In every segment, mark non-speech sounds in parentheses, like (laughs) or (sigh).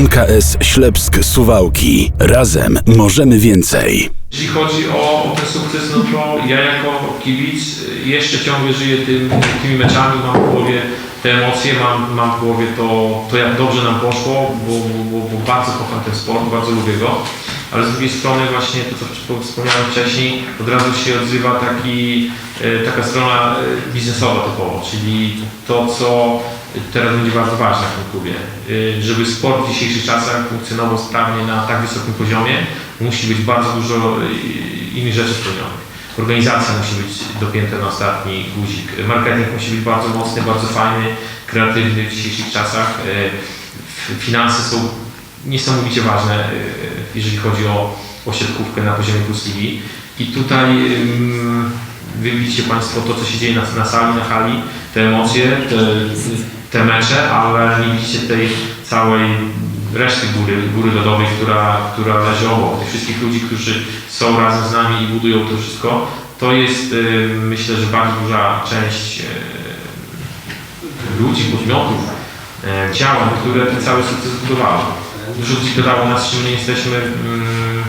MKS Ślepsk Suwałki. Razem możemy więcej. Jeśli chodzi o, ten sukces, no to ja jako kibic jeszcze ciągle żyję tym, tymi meczami, mam w głowie te emocje, mam, mam w głowie to, to jak dobrze nam poszło, bo, bo, bo, bo bardzo kocham ten sport, bardzo lubię go, ale z drugiej strony właśnie to, co wspomniałem wcześniej, od razu się odzywa taki, e, taka strona e, biznesowa typowo, czyli to, co teraz będzie bardzo ważne w klubie. E, Żeby sport w dzisiejszych czasach funkcjonował sprawnie na tak wysokim poziomie, musi być bardzo dużo e, innych rzeczy spełnionych. Organizacja musi być dopięta na ostatni guzik. Marketing musi być bardzo mocny, bardzo fajny, kreatywny w dzisiejszych czasach. F- Finanse są niesamowicie ważne, jeżeli chodzi o, o siatkówkę na poziomie Plus. I tutaj wy widzicie Państwo to, co się dzieje na, na sali, na hali, te emocje, te, te mecze, ale nie widzicie tej całej reszty góry, góry lodowej, która, która leży obok, tych wszystkich ludzi, którzy są razem z nami i budują to wszystko. To jest y, myślę, że bardzo duża część y, ludzi, podmiotów, działań, które ten cały sukces zbudowały. Dużo ludzi pytało nas, czy my nie jesteśmy mm,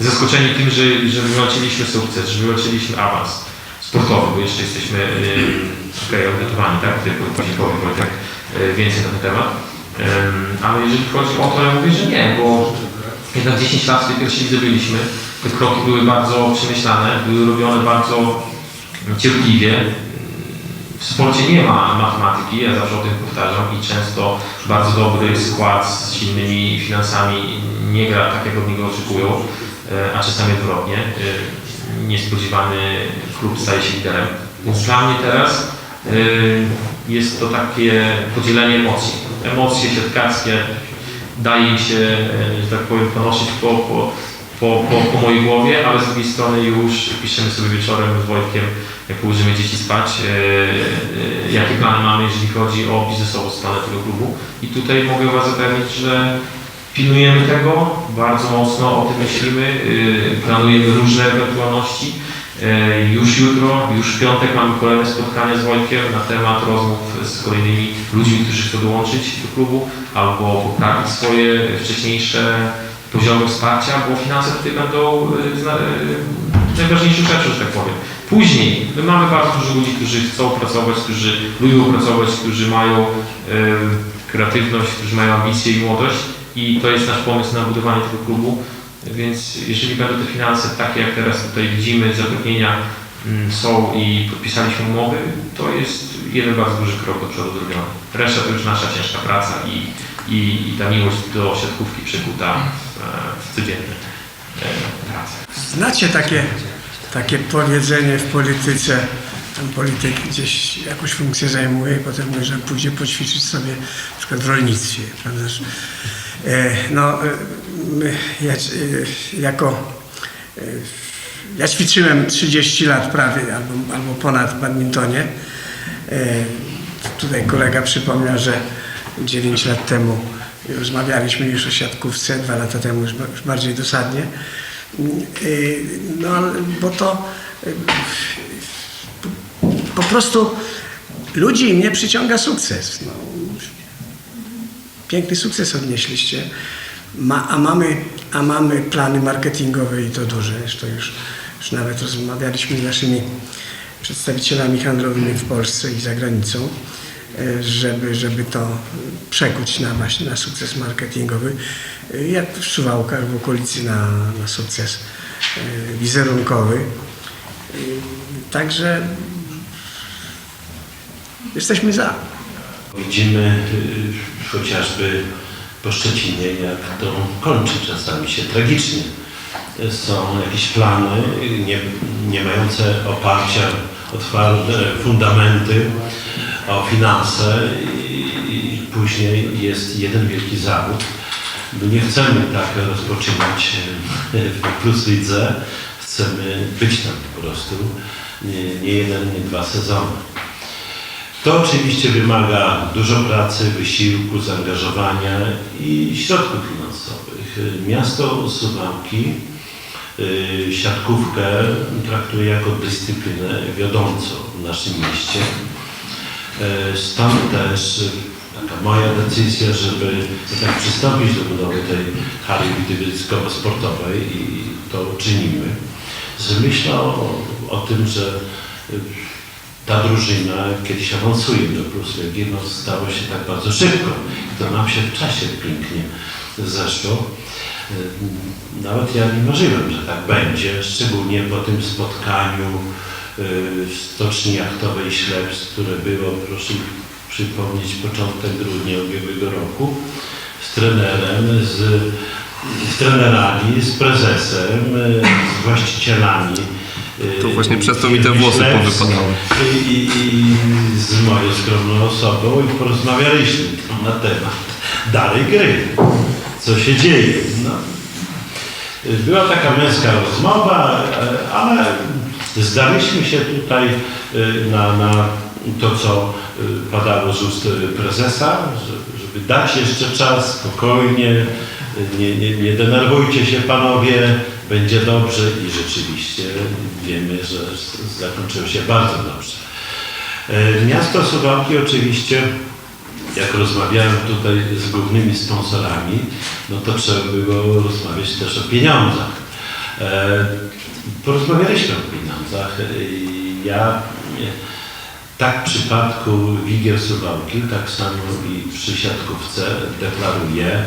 zaskoczeni tym, że, że wywalczyliśmy sukces, że wywalczyliśmy awans sportowy, bo jeszcze jesteśmy yy, okej, odnotowani, tak? Ty później powiem Wojtek yy, więcej na ten temat. Ale jeżeli chodzi o to, ja mówię, że nie, bo jednak 10 lat tej pierwszej lidze byliśmy. Te kroki były bardzo przemyślane, były robione bardzo cierpliwie. W sporcie nie ma matematyki, ja zawsze o tym powtarzam i często bardzo dobry skład z silnymi finansami nie gra tak, jak od niego oczekują, e, a czasami odwrotnie. E, Niespodziewany klub staje się liderem. Więc dla mnie teraz e, jest to takie podzielenie emocji. Emocje siatkarskie daje się, e, że tak powiem, ponosić po, po, po, po, po mojej głowie, ale z drugiej strony już piszemy sobie wieczorem z Wojtkiem, jak położymy dzieci spać, e, jakie plany mamy, jeżeli chodzi o biznesową stronę tego klubu. I tutaj mogę Was zapewnić, że pilnujemy tego, bardzo mocno o tym myślimy, planujemy różne ewentualności. E, Już jutro, już w piątek mamy kolejne spotkanie z Wojtkiem na temat rozmów z kolejnymi ludźmi, którzy chcą dołączyć do klubu albo poprawić swoje wcześniejsze poziomy wsparcia, bo finanse tutaj będą e, e, najważniejszą rzeczą, że tak powiem. Później, my mamy bardzo dużo ludzi, którzy chcą pracować, którzy lubią pracować, którzy mają kreatywność, którzy mają ambicje i młodość i to jest nasz pomysł na budowanie tego klubu. Więc jeżeli będą te finanse takie, jak teraz tutaj widzimy, zapewnienia mm, są i podpisaliśmy umowy, to jest jeden bardzo duży krok do przodu zrobiony. Reszta to już nasza ciężka praca i, i, i ta miłość do siatkówki przekuta w, w codzienne e, pracę. Znacie takie, takie powiedzenie w polityce, ten polityk gdzieś jakąś funkcję zajmuje i potem mówi, że pójdzie poćwiczyć sobie na przykład w rolnictwie, prawda? E, No, e, ja, e, jako, ja ćwiczyłem 30 lat prawie albo, albo ponad w badmintonie. Tutaj kolega przypomniał, że 9 lat temu rozmawialiśmy już o siatkówce, dwa lata temu już ba- już bardziej dosadnie. No, bo to po- prostu ludzi mnie przyciąga sukces. No, piękny sukces odnieśliście, Ma, a, mamy, a mamy plany marketingowe i to duże. Zresztą już, już nawet rozmawialiśmy z naszymi przedstawicielami handlowymi w Polsce i za granicą, e, żeby, żeby to przekuć na właśnie na sukces marketingowy, e, jak w Suwałkach, w okolicy na, na sukces e, wizerunkowy. Także jesteśmy za. Widzimy y, chociażby po Szczecinie, jak to kończy czasami się tragicznie. Są jakieś plany nie, nie mające oparcia o twarde fundamenty, o finanse i, i później jest jeden wielki zawód. My nie chcemy tak rozpoczynać w Plus Lidze, chcemy być tam po prostu nie, nie jeden, nie dwa sezony. To oczywiście wymaga dużo pracy, wysiłku, zaangażowania i środków finansowych. Miasto Suwałki y, siatkówkę traktuje jako dyscyplinę wiodącą w naszym mieście. Y, Stąd też taka moja decyzja, żeby przystąpić do budowy tej hali widywiecko-sportowej i to czynimy. Z myślą o, o tym, że ta drużyna kiedyś awansuje do Plus Ligi, no stało się tak bardzo szybko. To nam się w czasie pięknie zeszło. Y, Nawet ja nie marzyłem, że tak będzie, szczególnie po tym spotkaniu y, w Stoczni Jachtowej Śleps, które było, proszę przypomnieć, początek grudnia ubiegłego roku, z trenerem, z, z trenerami, z prezesem, y, z właścicielami. To właśnie przez to mi te włosy powypadały. I, i, z moją skromną osobą i porozmawialiśmy na temat dalej gry, co się dzieje. No. Była taka męska rozmowa, e, ale zdaliśmy się tutaj e, na, na to, co e, padało z ust prezesa, że- żeby dać jeszcze czas, spokojnie, nie, nie, nie denerwujcie się panowie, będzie dobrze i rzeczywiście wiemy, że zakończyło się bardzo dobrze. E, Miasto Suwałki oczywiście, jak rozmawiałem tutaj z głównymi sponsorami, no to trzeba było rozmawiać też o pieniądzach. E, Porozmawialiśmy o pieniądzach. Ja e, tak w przypadku Wigier Suwałki, tak samo i przy siatkówce deklaruję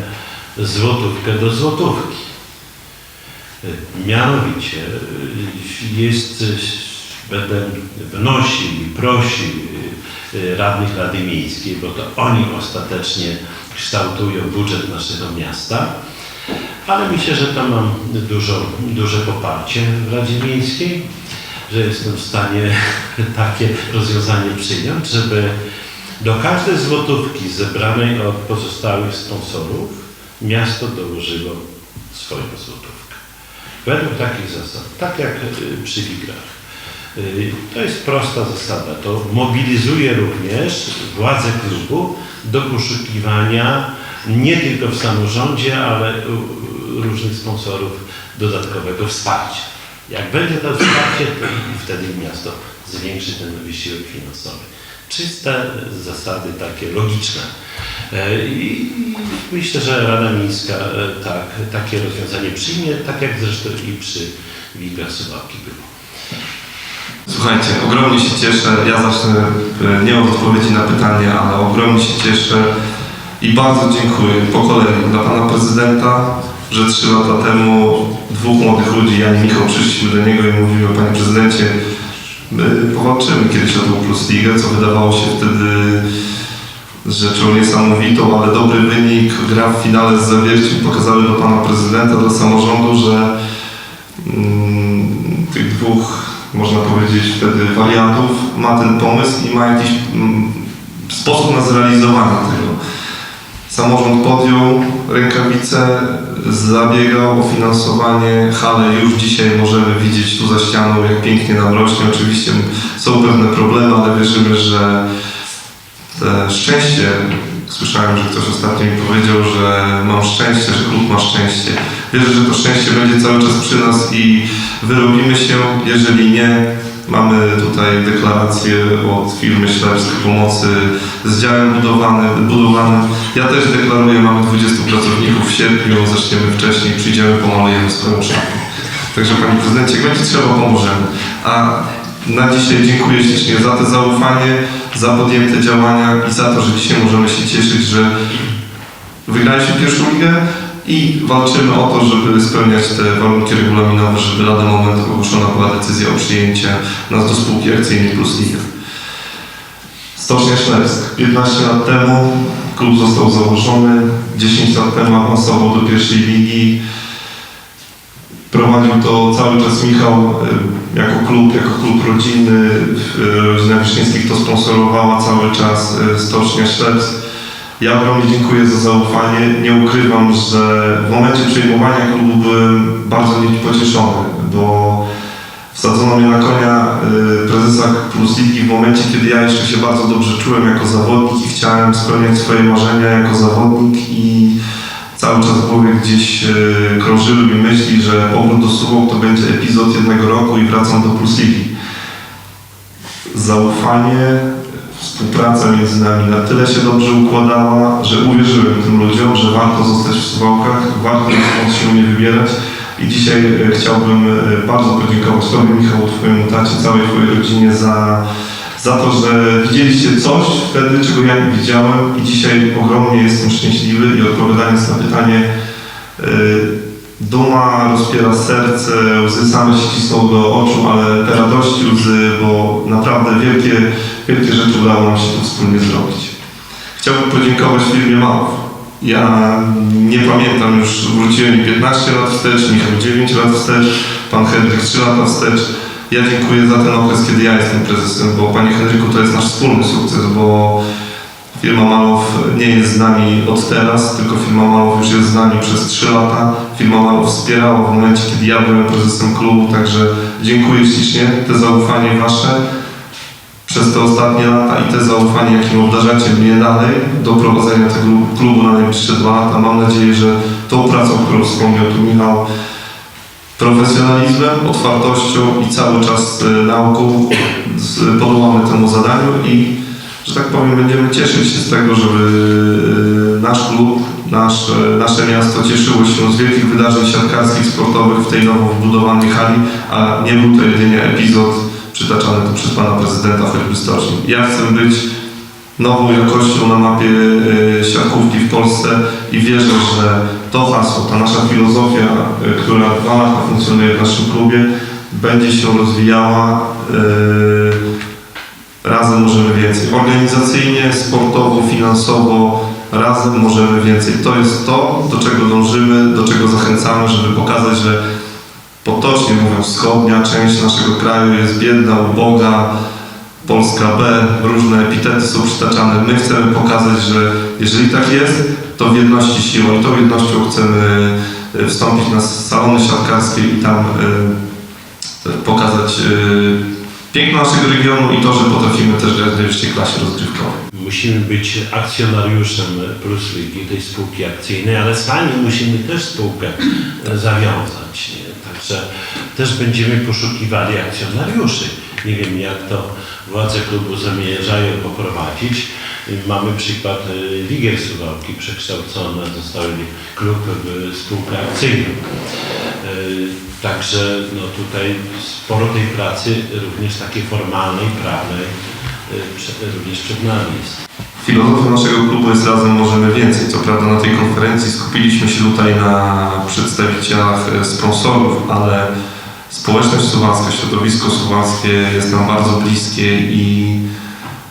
złotówkę do złotówki. Mianowicie y, jest, y, będę wnosił i prosił y, radnych Rady Miejskiej, bo to oni ostatecznie kształtują budżet naszego miasta, ale myślę, że tam mam dużo, duże poparcie w Radzie Miejskiej, że jestem w stanie (laughs) takie rozwiązanie przyjąć, żeby do każdej złotówki zebranej od pozostałych sponsorów miasto dołożyło swoją złotówkę. Według takich zasad, tak jak y, przy Wigrach. Y, To jest prosta zasada. To mobilizuje również władze klubu do poszukiwania nie tylko w samorządzie, ale różnych sponsorów dodatkowego wsparcia. Jak będzie to wsparcie, to wtedy miasto zwiększy ten wysiłek finansowy. Czyste zasady takie logiczne. E, I myślę, że Rada Miejska e, tak, takie rozwiązanie przyjmie, tak jak zresztą i przy Wigrach było. Słuchajcie, ogromnie się cieszę. Ja zacznę e, nie od odpowiedzi na pytanie, ale ogromnie się cieszę i bardzo dziękuję po kolei dla pana prezydenta, że trzy lata temu dwóch młodych ludzi, ja i Michał, przyszliśmy do niego i mówimy, panie prezydencie, powalczymy kiedyś o tą Plus Ligę, co wydawało się wtedy rzeczą niesamowitą, ale dobry wynik, gra w finale z Zawierciem pokazały do pana prezydenta, dla samorządu, że mm, tych dwóch, można powiedzieć wtedy wariantów ma ten pomysł i ma jakiś mm, sposób na zrealizowanie tego. Samorząd podjął rękawice, zabiegał o finansowanie, hale już dzisiaj możemy widzieć tu za ścianą, jak pięknie nam rośnie. Oczywiście są pewne problemy, ale wierzymy, że szczęście, słyszałem, że ktoś ostatnio mi powiedział, że mam szczęście, że klub ma szczęście. Wierzę, że to szczęście będzie cały czas przy nas i wyrobimy się. Jeżeli nie, mamy tutaj deklarację od firmy Ślepsk Pomocy z działem budowanym, budowanym. Ja też deklaruję, mamy 20 pracowników w sierpniu, zaczniemy wcześniej, przyjdziemy, pomalujemy swoją szafę. Także Panie Prezydencie, jak będzie trzeba, pomożemy. A na dzisiaj dziękuję ślicznie za to zaufanie, za podjęte działania i za to, że dzisiaj możemy się cieszyć, że wygraliśmy pierwszą ligę i walczymy o to, żeby spełniać te warunki regulaminowe, żeby lada moment ogłoszona była decyzja o przyjęciu nas do spółki akcyjnej Plus Liga. Stocznia Ślepsk. 15 lat temu klub został założony, 10 lat temu awansował do pierwszej ligi. Prowadził to cały czas Michał y, jako klub, jako klub rodzinny. y, Rodzina Wisznieckich to sponsorowała cały czas y, Stocznia Ślepsk. Ja ogromnie dziękuję za zaufanie. Nie ukrywam, że w momencie przejmowania klubu byłem bardzo niepocieszony, bo wsadzono mnie na konia y, prezesa Plus Ligi w momencie, kiedy ja jeszcze się bardzo dobrze czułem jako zawodnik i chciałem spełniać swoje marzenia jako zawodnik i cały czas w głowie gdzieś y, krążyły mi myśli, że powrót do Suwałk to będzie epizod jednego roku i wracam do Plus Ligi. Zaufanie Współpraca między nami na tyle się dobrze układała, że uwierzyłem tym ludziom, że warto zostać w Suwałkach, warto stąd się nie wybierać. I dzisiaj e, chciałbym e, bardzo podziękować Tobie, Michał, Twojemu tacie, całej Twojej rodzinie za, za to, że widzieliście coś wtedy, czego ja nie widziałem i dzisiaj ogromnie jestem szczęśliwy i odpowiadając na pytanie, e, Duma rozpiera serce, łzy same się cisną do oczu, ale te radości łzy, bo naprawdę wielkie, wielkie rzeczy udało nam się tu wspólnie zrobić. Chciałbym podziękować firmie Małów. Ja nie pamiętam już, wróciłem mi 15 lat wstecz, Michał 9 lat wstecz, pan Henryk 3 lata wstecz. Ja dziękuję za ten okres, kiedy ja jestem prezesem, bo panie Henryku to jest nasz wspólny sukces, bo Firma Malow nie jest z nami od teraz, tylko firma Malow już jest z nami przez 3 lata. Firma Malow wspierała w momencie, kiedy ja byłem prezesem klubu, także dziękuję ślicznie. Te zaufanie wasze przez te ostatnie lata i te zaufanie, jakim obdarzacie mnie dalej do prowadzenia tego klubu na najbliższe dwa lata. Mam nadzieję, że tą pracą, którą wspomniał tu Michał, profesjonalizmem, otwartością i cały czas e, nauką podołamy temu zadaniu i, że tak powiem, będziemy cieszyć się z tego, żeby e, nasz klub, nasz, e, nasze miasto cieszyło się z wielkich wydarzeń siatkarskich, sportowych w tej nowo wbudowanej hali, a nie był to jedynie epizod przytaczany tu przez pana prezydenta choćby stoczni. Ja chcę być nową jakością na mapie e, siatkówki w Polsce i wierzę, że to hasło, ta nasza filozofia, która dwa lata funkcjonuje w naszym klubie, będzie się rozwijała. Więcej. Organizacyjnie, sportowo, finansowo, razem możemy więcej. To jest to, do czego dążymy, do czego zachęcamy, żeby pokazać, że potocznie mówiąc, wschodnia część naszego kraju jest biedna, uboga, Polska B, różne epitety są przytaczane. My chcemy pokazać, że jeżeli tak jest, to w jedności siła i tą jednością chcemy e, wstąpić na salony siatkarskie i tam e, pokazać e, piękno naszego regionu i to, że potrafimy też grać w najwyższej klasie rozgrywkowej. Musimy być akcjonariuszem Plus Ligi, tej spółki akcyjnej, ale sami musimy też spółkę zawiązać. Nie? Także też będziemy poszukiwali akcjonariuszy. Nie wiem, jak to władze klubu zamierzają poprowadzić. Mamy przykład e, Ligier Suwałki przekształcone, zostały klub w spółkę akcyjną. E, Także no tutaj sporo tej pracy, również takiej formalnej, prawnej, e, również przed nami jest. Filozofią naszego klubu jest Razem Możemy Więcej. Co prawda na tej konferencji skupiliśmy się tutaj na przedstawicielach sponsorów, ale społeczność suwalska, środowisko suwalskie jest nam bardzo bliskie i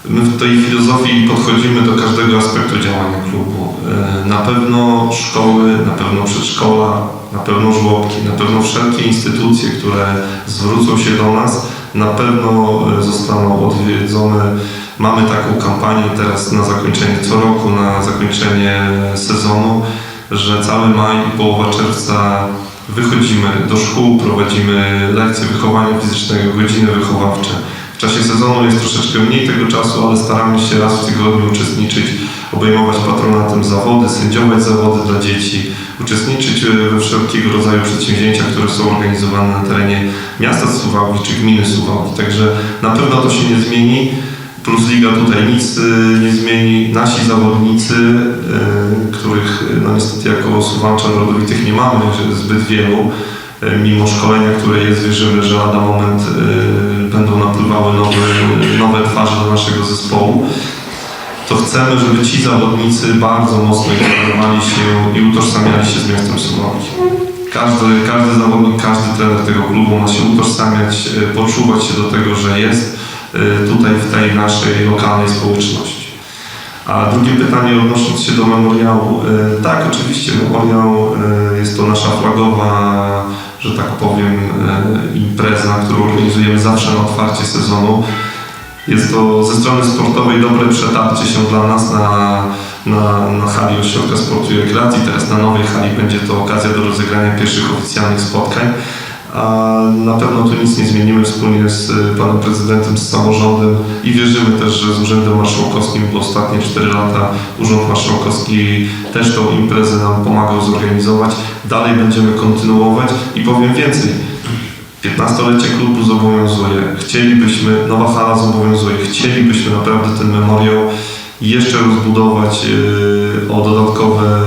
my w tej filozofii podchodzimy do każdego aspektu działania klubu. E, Na pewno szkoły, na pewno przedszkola, na pewno żłobki, na pewno wszelkie instytucje, które zwrócą się do nas, na pewno e, zostaną odwiedzone. Mamy taką kampanię teraz na zakończenie co roku, na zakończenie sezonu, że cały maj i połowa czerwca wychodzimy do szkół, prowadzimy lekcje wychowania fizycznego, godziny wychowawcze. Czasie sezonu jest troszeczkę mniej tego czasu, ale staramy się raz w tygodniu uczestniczyć, obejmować patronatem zawody, sędziować zawody dla dzieci, uczestniczyć e, we wszelkiego rodzaju przedsięwzięciach, które są organizowane na terenie miasta Suwałki czy gminy Suwałki. Także na pewno to się nie zmieni. Plus Liga tutaj nic y, nie zmieni. Nasi zawodnicy, y, których no niestety jako Suwalczan rodowitych nie mamy zbyt wielu, mimo szkolenia, które jest, wierzymy, że lada moment będą napływały nowe, nowe twarze do naszego zespołu to chcemy, żeby ci zawodnicy bardzo mocno integrowali się i utożsamiali się z miastem Suwałki. Każdy, każdy zawodnik, każdy trener tego klubu ma się utożsamiać, e, poczuwać się do tego, że jest e, tutaj w tej naszej lokalnej społeczności. A drugie pytanie odnosząc się do memoriału. E, Tak, oczywiście memoriał jest to nasza flagowa, że tak powiem, e, impreza, którą organizujemy zawsze na otwarcie sezonu. Jest to ze strony sportowej dobre przetarcie się dla nas na, na, na hali Ośrodka Sportu i Rekreacji. Teraz na nowej hali będzie to okazja do rozegrania pierwszych oficjalnych spotkań. A na pewno tu nic nie zmienimy wspólnie z y, panem prezydentem, z samorządem i wierzymy też, że z Urzędem Marszałkowskim w ostatnie 4 lata Urząd Marszałkowski też tą imprezę nam pomagał zorganizować. Dalej będziemy kontynuować i powiem więcej. 15-lecie klubu zobowiązuje, chcielibyśmy, nowa hala zobowiązuje, chcielibyśmy naprawdę ten memoriał jeszcze rozbudować yy, o dodatkowe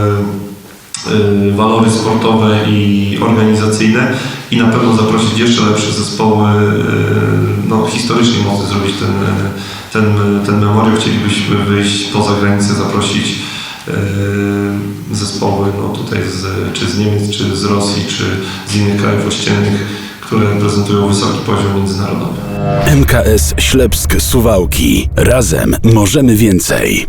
yy, walory sportowe i organizacyjne i na pewno zaprosić jeszcze lepsze zespoły, yy, no historycznie mocno zrobić ten, yy, ten, ten memoriał. Chcielibyśmy wyjść poza granicę, zaprosić yy, zespoły no tutaj z, czy z Niemiec, czy z Rosji, czy z innych krajów ościennych, które reprezentują wysoki poziom międzynarodowy. MKS Ślepsk Suwałki. Razem możemy więcej.